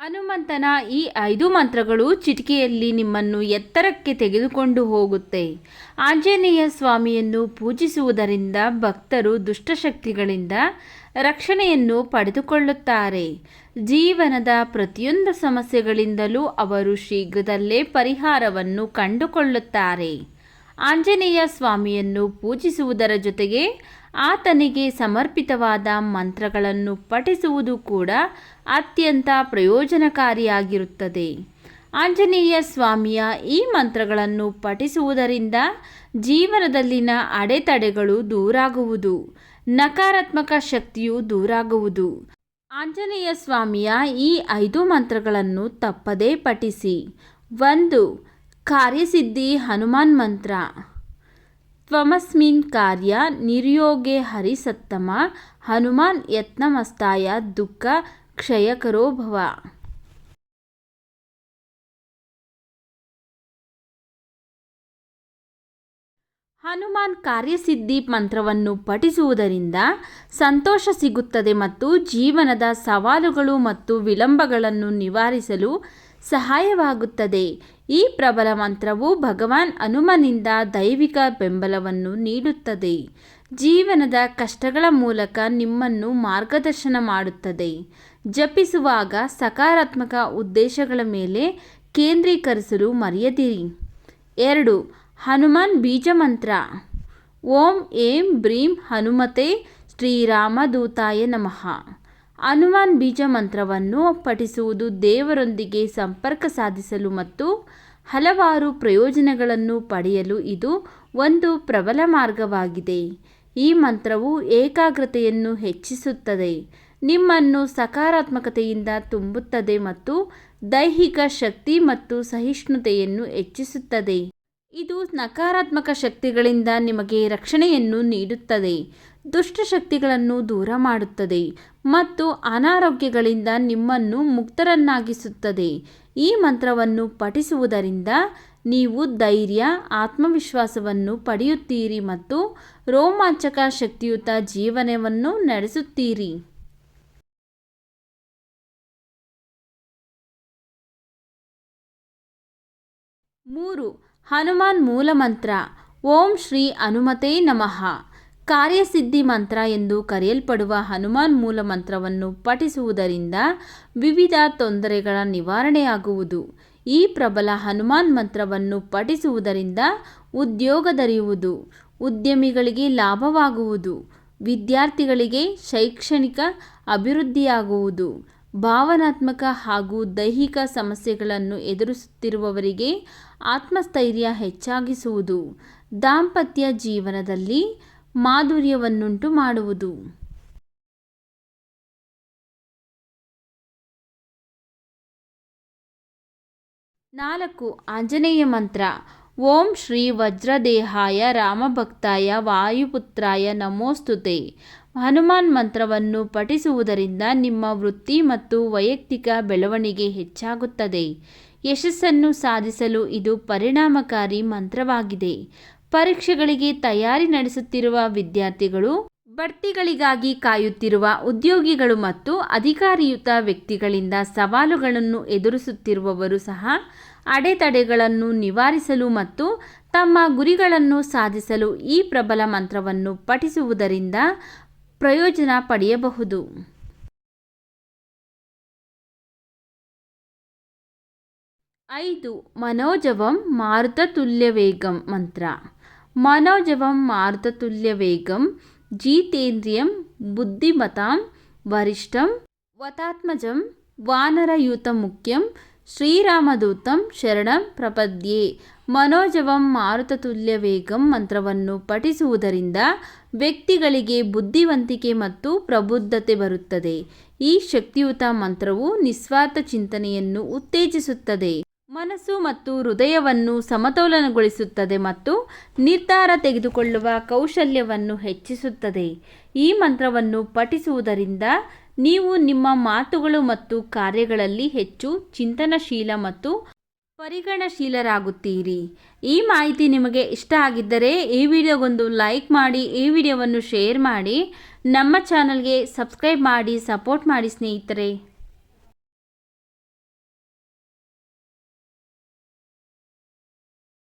ಹನುಮಂತನ ಈ ಐದು ಮಂತ್ರಗಳು ಚಿಟಿಕೆಯಲ್ಲಿ ನಿಮ್ಮನ್ನು ಎತ್ತರಕ್ಕೆ ತೆಗೆದುಕೊಂಡು ಹೋಗುತ್ತೆ. ಆಂಜನೇಯ ಸ್ವಾಮಿಯನ್ನು ಪೂಜಿಸುವುದರಿಂದ ಭಕ್ತರು ದುಷ್ಟಶಕ್ತಿಗಳಿಂದ ರಕ್ಷಣೆಯನ್ನು ಪಡೆದುಕೊಳ್ಳುತ್ತಾರೆ. ಜೀವನದ ಪ್ರತಿಯೊಂದು ಸಮಸ್ಯೆಗಳಿಂದಲೂ ಅವರು ಶೀಘ್ರದಲ್ಲೇ ಪರಿಹಾರವನ್ನು ಕಂಡುಕೊಳ್ಳುತ್ತಾರೆ. ಆಂಜನೇಯ ಸ್ವಾಮಿಯನ್ನು ಪೂಜಿಸುವುದರ ಜೊತೆಗೆ ಆತನಿಗೆ ಸಮರ್ಪಿತವಾದ ಮಂತ್ರಗಳನ್ನು ಪಠಿಸುವುದು ಕೂಡ ಅತ್ಯಂತ ಪ್ರಯೋಜನಕಾರಿಯಾಗಿರುತ್ತದೆ. ಆಂಜನೇಯ ಸ್ವಾಮಿಯ ಈ ಮಂತ್ರಗಳನ್ನು ಪಠಿಸುವುದರಿಂದ ಜೀವನದಲ್ಲಿನ ಅಡೆತಡೆಗಳು ದೂರಾಗುವುದು, ನಕಾರಾತ್ಮಕ ಶಕ್ತಿಯು ದೂರಾಗುವುದು. ಆಂಜನೇಯ ಸ್ವಾಮಿಯ ಈ ಐದು ಮಂತ್ರಗಳನ್ನು ತಪ್ಪದೇ ಪಠಿಸಿ, ಒಂದು ಕಾರ್ಯಸಿದ್ಧಿ ಹನುಮಾನ್ ಮಂತ್ರ. ತ್ವಮಸ್ಮಿನ್ ಕಾರ್ಯ ನಿರ್ಯೋಗೆ ಹರಿಸತ್ತಮ, ಹನುಮಾನ್ ಯತ್ನಮಸ್ತಾಯ ದುಃಖ ಕ್ಷಯಕರೋ ಭವ. ಹನುಮಾನ್ ಕಾರ್ಯಸಿದ್ಧಿ ಮಂತ್ರವನ್ನು ಪಠಿಸುವುದರಿಂದ ಸಂತೋಷ ಸಿಗುತ್ತದೆ ಮತ್ತು ಜೀವನದ ಸವಾಲುಗಳು ಮತ್ತು ವಿಳಂಬಗಳನ್ನು ನಿವಾರಿಸಲು ಸಹಾಯವಾಗುತ್ತದೆ. ಈ ಪ್ರಬಲ ಮಂತ್ರವು ಭಗವಾನ್ ಹನುಮನಿಂದ ದೈವಿಕ ಬೆಂಬಲವನ್ನು ನೀಡುತ್ತದೆ. ಜೀವನದ ಕಷ್ಟಗಳ ಮೂಲಕ ನಿಮ್ಮನ್ನು ಮಾರ್ಗದರ್ಶನ ಮಾಡುತ್ತದೆ. ಜಪಿಸುವಾಗ ಸಕಾರಾತ್ಮಕ ಉದ್ದೇಶಗಳ ಮೇಲೆ ಕೇಂದ್ರೀಕರಿಸಲು ಮರೆಯದಿರಿ. ಎರಡು, ಹನುಮಾನ್ ಬೀಜ ಮಂತ್ರ ಓಂ ಏಂ ಬ್ರೀಂ ಹನುಮತೆ ಶ್ರೀರಾಮದೂತಾಯ ನಮಃ. ಹನುಮಾನ್ ಬೀಜ ಮಂತ್ರವನ್ನು ಪಠಿಸುವುದು ದೇವರೊಂದಿಗೆ ಸಂಪರ್ಕ ಸಾಧಿಸಲು ಮತ್ತು ಹಲವಾರು ಪ್ರಯೋಜನಗಳನ್ನು ಪಡೆಯಲು ಇದು ಒಂದು ಪ್ರಬಲ ಮಾರ್ಗವಾಗಿದೆ. ಈ ಮಂತ್ರವು ಏಕಾಗ್ರತೆಯನ್ನು ಹೆಚ್ಚಿಸುತ್ತದೆ, ನಿಮ್ಮನ್ನು ಸಕಾರಾತ್ಮಕತೆಯಿಂದ ತುಂಬುತ್ತದೆ ಮತ್ತು ದೈಹಿಕ ಶಕ್ತಿ ಮತ್ತು ಸಹಿಷ್ಣುತೆಯನ್ನು ಹೆಚ್ಚಿಸುತ್ತದೆ. ಇದು ನಕಾರಾತ್ಮಕ ಶಕ್ತಿಗಳಿಂದ ನಿಮಗೆ ರಕ್ಷಣೆಯನ್ನು ನೀಡುತ್ತದೆ. ದುಷ್ಟಶಕ್ತಿಗಳನ್ನು ದೂರ ಮಾಡುತ್ತದೆ ಮತ್ತು ಅನಾರೋಗ್ಯಗಳಿಂದ ನಿಮ್ಮನ್ನು ಮುಕ್ತರನ್ನಾಗಿಸುತ್ತದೆ. ಈ ಮಂತ್ರವನ್ನು ಪಠಿಸುವುದರಿಂದ ನೀವು ಧೈರ್ಯ, ಆತ್ಮವಿಶ್ವಾಸವನ್ನು ಪಡೆಯುತ್ತೀರಿ ಮತ್ತು ರೋಮಾಂಚಕ ಶಕ್ತಿಯುತ ಜೀವನವನ್ನು ನಡೆಸುತ್ತೀರಿ. ಮೂರು ಹನುಮಾನ್ ಮೂಲಮಂತ್ರ ಓಂ ಶ್ರೀ ಹನುಮತೇ ನಮಃ. ಕಾರ್ಯಸಿದ್ಧಿ ಮಂತ್ರ ಎಂದು ಕರೆಯಲ್ಪಡುವ ಹನುಮಾನ್ ಮೂಲ ಮಂತ್ರವನ್ನು ಪಠಿಸುವುದರಿಂದ ವಿವಿಧ ತೊಂದರೆಗಳ ನಿವಾರಣೆಯಾಗುವುದು. ಈ ಪ್ರಬಲ ಹನುಮಾನ್ ಮಂತ್ರವನ್ನು ಪಠಿಸುವುದರಿಂದ ಉದ್ಯೋಗ ದೊರೆಯುವುದು, ಉದ್ಯಮಿಗಳಿಗೆ ಲಾಭವಾಗುವುದು, ವಿದ್ಯಾರ್ಥಿಗಳಿಗೆ ಶೈಕ್ಷಣಿಕ ಅಭಿವೃದ್ಧಿಯಾಗುವುದು, ಭಾವನಾತ್ಮಕ ಹಾಗೂ ದೈಹಿಕ ಸಮಸ್ಯೆಗಳನ್ನು ಎದುರಿಸುತ್ತಿರುವವರಿಗೆ ಆತ್ಮಸ್ಥೈರ್ಯ ಹೆಚ್ಚಾಗಿಸುವುದು, ದಾಂಪತ್ಯ ಜೀವನದಲ್ಲಿ ಮಾಧುರ್ಯವನ್ನುಂಟು ಮಾಡುವುದು. ನಾಲ್ಕು, ಆಂಜನೇಯ ಮಂತ್ರ. ಓಂ ಶ್ರೀ ವಜ್ರದೇಹಾಯ ರಾಮಭಕ್ತಾಯ ವಾಯುಪುತ್ರಾಯ ನಮೋಸ್ತುತೆ. ಹನುಮಾನ್ ಮಂತ್ರವನ್ನು ಪಠಿಸುವುದರಿಂದ ನಿಮ್ಮ ವೃತ್ತಿ ಮತ್ತು ವೈಯಕ್ತಿಕ ಬೆಳವಣಿಗೆ ಹೆಚ್ಚಾಗುತ್ತದೆ. ಯಶಸ್ಸನ್ನು ಸಾಧಿಸಲು ಇದು ಪರಿಣಾಮಕಾರಿ ಮಂತ್ರವಾಗಿದೆ. ಪರೀಕ್ಷೆಗಳಿಗೆ ತಯಾರಿ ನಡೆಸುತ್ತಿರುವ ವಿದ್ಯಾರ್ಥಿಗಳು, ಬಡ್ತಿಗಳಿಗಾಗಿ ಕಾಯುತ್ತಿರುವ ಉದ್ಯೋಗಿಗಳು ಮತ್ತು ಅಧಿಕಾರಿಯುತ ವ್ಯಕ್ತಿಗಳಿಂದ ಸವಾಲುಗಳನ್ನು ಎದುರಿಸುತ್ತಿರುವವರು ಸಹ ಅಡೆತಡೆಗಳನ್ನು ನಿವಾರಿಸಲು ಮತ್ತು ತಮ್ಮ ಗುರಿಗಳನ್ನು ಸಾಧಿಸಲು ಈ ಪ್ರಬಲ ಮಂತ್ರವನ್ನು ಪಠಿಸುವುದರಿಂದ ಪ್ರಯೋಜನ ಪಡೆಯಬಹುದು. ಐದು, ಮನೋಜವಂ ಮಾರುತತುಲ್ಯವೇಗಂ ಮಂತ್ರ. ಮನೋಜವಂ ಮಾರುತತುಲ್ಯವೇಗಂ ಜೀತೇಂದ್ರಿಯಂ ಬುದ್ಧಿಮತಾಂ, ವರಿಷ್ಠಂ ವತಾತ್ಮಜಂ ವಾನರಯೂತಮುಖ್ಯಂ, ಶ್ರೀರಾಮದೂತಂ ಶರಣಂ ಪ್ರಪದ್ಯೆ. ಮನೋಜವಂ ಮಾರುತತುಲ್ಯವೇಗಂ ಮಂತ್ರವನ್ನು ಪಠಿಸುವುದರಿಂದ ವ್ಯಕ್ತಿಗಳಿಗೆ ಬುದ್ಧಿವಂತಿಕೆ ಮತ್ತು ಪ್ರಬುದ್ಧತೆ ಬರುತ್ತದೆ. ಈ ಶಕ್ತಿಯುತ ಮಂತ್ರವು ನಿಸ್ವಾರ್ಥ ಚಿಂತನೆಯನ್ನು ಉತ್ತೇಜಿಸುತ್ತದೆ. ಮನಸ್ಸು ಮತ್ತು ಹೃದಯವನ್ನು ಸಮತೋಲನಗೊಳಿಸುತ್ತದೆ ಮತ್ತು ನಿರ್ಧಾರ ತೆಗೆದುಕೊಳ್ಳುವ ಕೌಶಲ್ಯವನ್ನು ಹೆಚ್ಚಿಸುತ್ತದೆ. ಈ ಮಂತ್ರವನ್ನು ಪಠಿಸುವುದರಿಂದ ನೀವು ನಿಮ್ಮ ಮಾತುಗಳು ಮತ್ತು ಕಾರ್ಯಗಳಲ್ಲಿ ಹೆಚ್ಚು ಚಿಂತನಶೀಲ ಮತ್ತು ಪರಿಗಣಶೀಲರಾಗುತ್ತೀರಿ. ಈ ಮಾಹಿತಿ ನಿಮಗೆ ಇಷ್ಟ ಆಗಿದ್ದರೆ ಈ ವಿಡಿಯೋಗೊಂದು ಲೈಕ್ ಮಾಡಿ, ಈ ವಿಡಿಯೋವನ್ನು ಶೇರ್ ಮಾಡಿ, ನಮ್ಮ ಚಾನಲ್ಗೆ ಸಬ್ಸ್ಕ್ರೈಬ್ ಮಾಡಿ, ಸಪೋರ್ಟ್ ಮಾಡಿ ಸ್ನೇಹಿತರೆ.